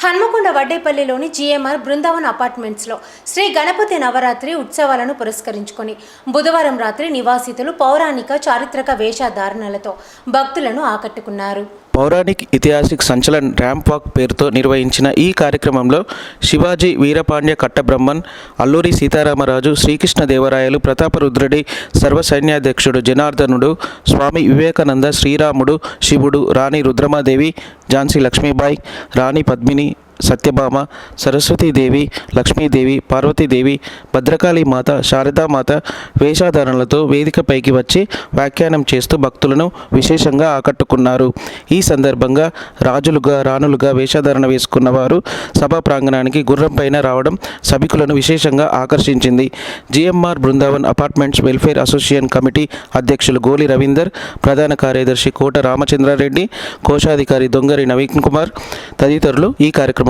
హన్మకొండ వడ్డేపల్లిలోని జీఎంఆర్ బృందావన్ అపార్ట్మెంట్స్లో శ్రీ గణపతి నవరాత్రి ఉత్సవాలను పురస్కరించుకొని బుధవారం రాత్రి నివాసితులు పౌరాణిక చారిత్రక వేషధారణలతో భక్తులను ఆకట్టుకున్నారు. పౌరాణిక్ ఇతిహాసిక్ సంచలన్ ర్యాంప్ వాక్ పేరుతో నిర్వహించిన ఈ కార్యక్రమంలో శివాజీ వీరపాండ్య కట్టబ్రహ్మన్ అల్లూరి సీతారామరాజు శ్రీకృష్ణదేవరాయలు ప్రతాపరుద్రుడి సర్వసైన్యాధ్యక్షుడు జనార్దనుడు స్వామి వివేకానంద శ్రీరాముడు శివుడు రాణి రుద్రమాదేవి झांसी लक्ष्मीबाई रानी पद्मिनी సత్యభామ సరస్వతీదేవి లక్ష్మీదేవి పార్వతీదేవి భద్రకాళి మాత శారదామాత వేషాధారణలతో వేదికపైకి వచ్చి వ్యాఖ్యానం చేస్తూ భక్తులను విశేషంగా ఆకట్టుకున్నారు. ఈ సందర్భంగా రాజులుగా రాణులుగా వేషధారణ వేసుకున్న వారు సభా ప్రాంగణానికి గుర్రం పైన రావడం సభికులను విశేషంగా ఆకర్షించింది. GMR Brindavan apartments welfare association committee అధ్యక్షులు గోలి రవీందర్ ప్రధాన కార్యదర్శి కోట రామచంద్రారెడ్డి కోశాధికారి దొంగరి నవీన్ కుమార్ తదితరులు ఈ కార్యక్రమం